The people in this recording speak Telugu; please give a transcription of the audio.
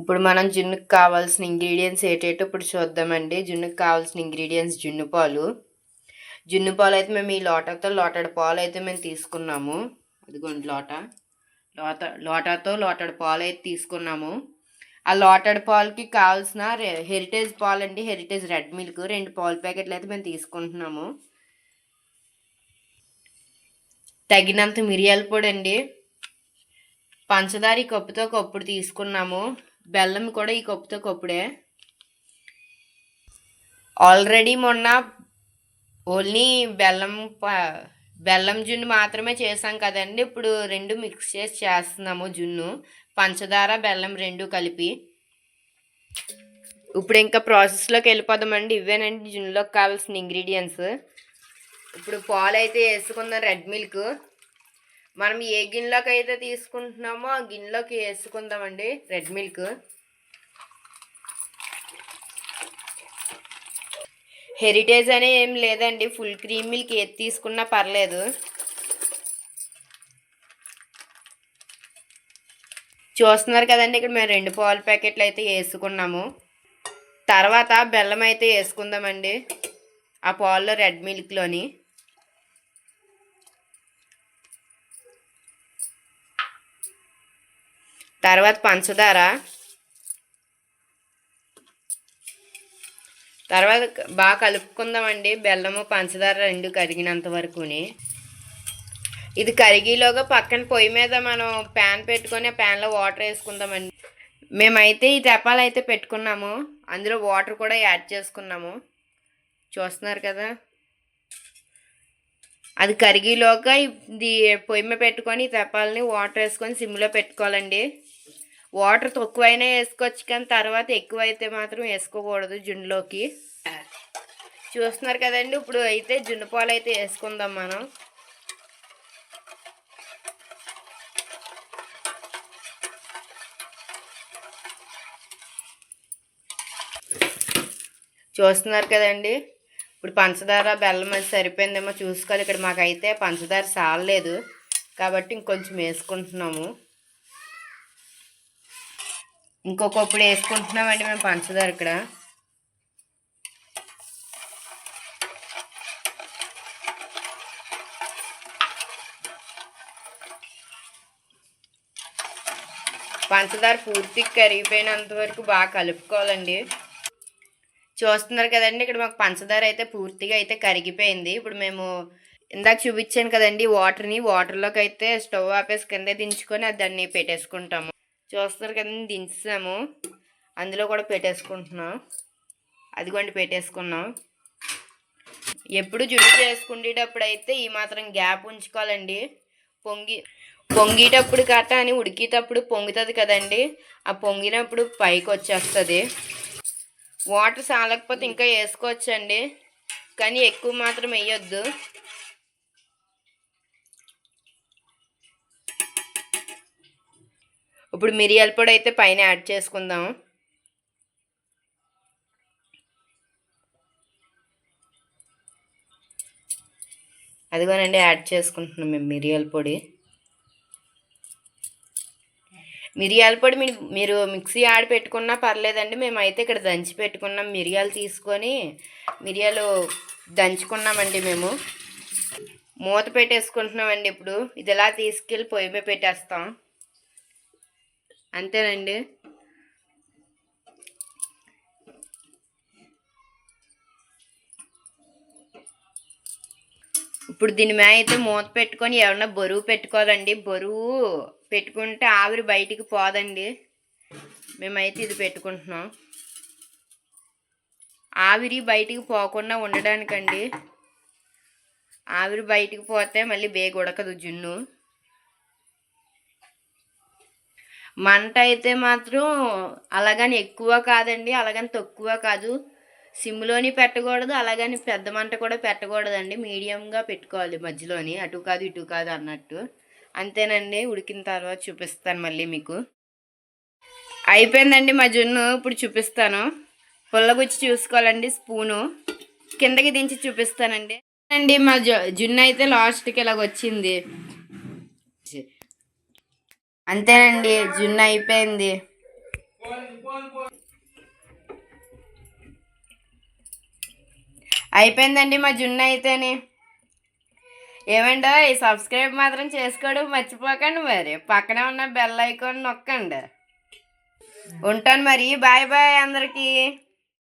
ఇప్పుడు మనం జున్నుకు కావాల్సిన ఇంగ్రీడియంట్స్ ఏటేటో ఇప్పుడు చూద్దామండి. జున్నుకు కావాల్సిన ఇంగ్రీడియంట్స్ జున్ను పాలు. జున్ను పాలు అయితే మేము ఈ లోటాతో లోటాడు పాలు అయితే మేము తీసుకున్నాము. అదిగోండి లోట. లోట లోటాతో లోటాడు పాలు అయితే తీసుకున్నాము. ఆ లోటడ్ పాలకి కావాల్సిన హెరిటేజ్ పాలు అండి హెరిటేజ్ రెడ్ మిల్క్ రెండు పాల ప్యాకెట్లు అయితే మేము తీసుకుంటున్నాము. తగినంత మిరియాల పొడి అండి. పంచదార కప్పుతో కప్పుడు తీసుకున్నాము. బెల్లం కూడా ఈ కప్పుతో కప్పుడే. ఆల్రెడీ మొన్న ఓన్లీ బెల్లం బెల్లం జున్ను మాత్రమే చేసాం కదండి. ఇప్పుడు రెండు మిక్స్ చేసి చేస్తున్నాము జున్ను. పంచదార బెల్లం రెండు కలిపి. ఇప్పుడు ఇంకా ప్రాసెస్లోకి వెళ్ళిపోదామండి. ఇవేనండి జున్నులోకి కావాల్సిన ఇంగ్రీడియంట్స్ ఇప్పుడు పాలు అయితే వేసుకుందాం రెడ్ మిల్క్ మనం ఏ గిన్నెలోకి అయితే తీసుకుంటున్నామో ఆ గిన్నెలోకి వేసుకుందామండి రెడ్ మిల్క్. హెరిటేజ్ అనే ఏం లేదండి ఫుల్ క్రీమ్ మిల్క్ ఏది తీసుకున్నా పర్లేదు. చూస్తున్నారు కదండి ఇక్కడ మేము రెండు పాల ప్యాకెట్లు అయితే వేసుకున్నాము. తర్వాత బెల్లం అయితే వేసుకుందామండి ఆ పాల్లో రెడ్ మిల్క్లోని. తర్వాత పంచదార. తర్వాత బాగా కలుపుకుందామండి. బెల్లము పంచదార రెండు కరిగినంత వరకుని. ఇది కరిగిలోగా పక్కన పొయ్యి మీద మనం ప్యాన్ పెట్టుకొని ప్యాన్లో వాటర్ వేసుకుందామండి. మేమైతే ఈ తెపాలు అయితే పెట్టుకున్నాము. అందులో వాటర్ కూడా యాడ్ చేసుకున్నాము. చూస్తున్నారు కదా? అది కరిగిలోగా ఇది పొయ్యి మీద పెట్టుకొని ఈ తెపాలని వాటర్ వేసుకొని సిమ్లో పెట్టుకోవాలండి. వాటర్ తక్కువైనా వేసుకోవచ్చు కానీ తర్వాత ఎక్కువైతే మాత్రం వేసుకోకూడదు జున్నులోకి. చూస్తున్నారు కదండి ఇప్పుడు అయితే జున్ను పాలు అయితే వేసుకుందాం మనం. చూస్తున్నారు కదండి ఇప్పుడు పంచదార బెల్లం అది సరిపోయిందేమో చూసుకోవాలి. ఇక్కడ మాకైతే పంచదార సాలలేదు కాబట్టి ఇంకొంచెం వేసుకుంటున్నాము. ఇంకొకప్పుడు వేసుకుంటున్నామండి మేము పంచదార ఇక్కడ. పంచదార పూర్తిగా కరిగిపోయినంత వరకు బాగా కలుపుకోవాలండి. చూస్తున్నారు కదండి ఇక్కడ మాకు పంచదార అయితే పూర్తిగా అయితే కరిగిపోయింది. ఇప్పుడు మేము ఇందాక చూపించాను కదండి వాటర్ని వాటర్లోకి అయితే స్టవ్ ఆపేసి కింద దించుకొని అది దాన్ని పెట్టేసుకుంటాము. చూస్తున్నారు కదండి దించాము అందులో కూడా పెట్టేసుకుంటున్నాం. అదిగోండి పెట్టేసుకున్నాం. ఎప్పుడు జుట్టు చేసుకునేటప్పుడు అయితే ఈ మాత్రం గ్యాప్ ఉంచుకోవాలండి. పొంగి పొంగేటప్పుడు కట్ట అని ఉడికేటప్పుడు పొంగుతుంది కదండి. ఆ పొంగినప్పుడు పైకి వచ్చేస్తుంది. వాటర్ చాలకపోతే ఇంకా వేసుకోవచ్చండి. కానీ ఎక్కువ మాత్రం వేయొద్దు. ఇప్పుడు మిరియాల పొడి అయితే పైన యాడ్ చేసుకుందాం. అదిగోనండి యాడ్ చేసుకుంటున్నాం మేము మిరియాల పొడి. మిరియాల పొడి మీరు మిక్సీ ఆడి పెట్టుకున్నా పర్లేదండి మేమైతే ఇక్కడ దంచి పెట్టుకున్నాం. మిరియాలు తీసుకొని మిరియాలు దంచుకున్నామండి మేము. మూత పెట్టేసుకుంటున్నామండి ఇప్పుడు. ఇది ఇలా తీసుకెళ్ళి పొయ్యి మీద పెట్టేస్తాం. అంతేనండి. ఇప్పుడు దీని మీద అయితే మూత పెట్టుకొని ఏమన్నా బరువు పెట్టుకోవాలండి. బరువు పెట్టుకుంటే ఆవిరి బయటికి పోదండి. మేమైతే ఇది పెట్టుకుంటున్నాం. ఆవిరి బయటికి పోకుండా ఉండడానికండి. ఆవిరి బయటికి పోతే మళ్ళీ బేగ ఉడకదు జున్ను. మంట అయితే మాత్రం అలాగని ఎక్కువ కాదండి అలాగని తక్కువ కాదు. సిమ్లోని పెట్టకూడదు అలాగని పెద్ద మంట కూడా పెట్టకూడదండి. మీడియంగా పెట్టుకోవాలి మధ్యలోని అటు కాదు ఇటు కాదు అన్నట్టు. అంతేనండి ఉడికిన తర్వాత చూపిస్తాను మళ్ళీ మీకు. అయిపోయిందండి మా జున్ను ఇప్పుడు చూపిస్తాను. పుల్లగుచ్చి చూసుకోవాలండి స్పూను. కిందకి దించి చూపిస్తానండి. అండి మా జున్ను అయితే లాస్ట్కి ఇలాగ వచ్చింది అంతేనండి జున్ను అయిపోయింది. అయిపోయిందండి మా జున్ను అయితేనే. ఏమండో ఈ సబ్స్క్రైబ్ మాత్రం చేసుకోవడం మర్చిపోకండి మరి. పక్కనే ఉన్న బెల్ ఐకాన్ నొక్కండి. ఉంటాను మరి. బాయ్ బాయ్ అందరికీ.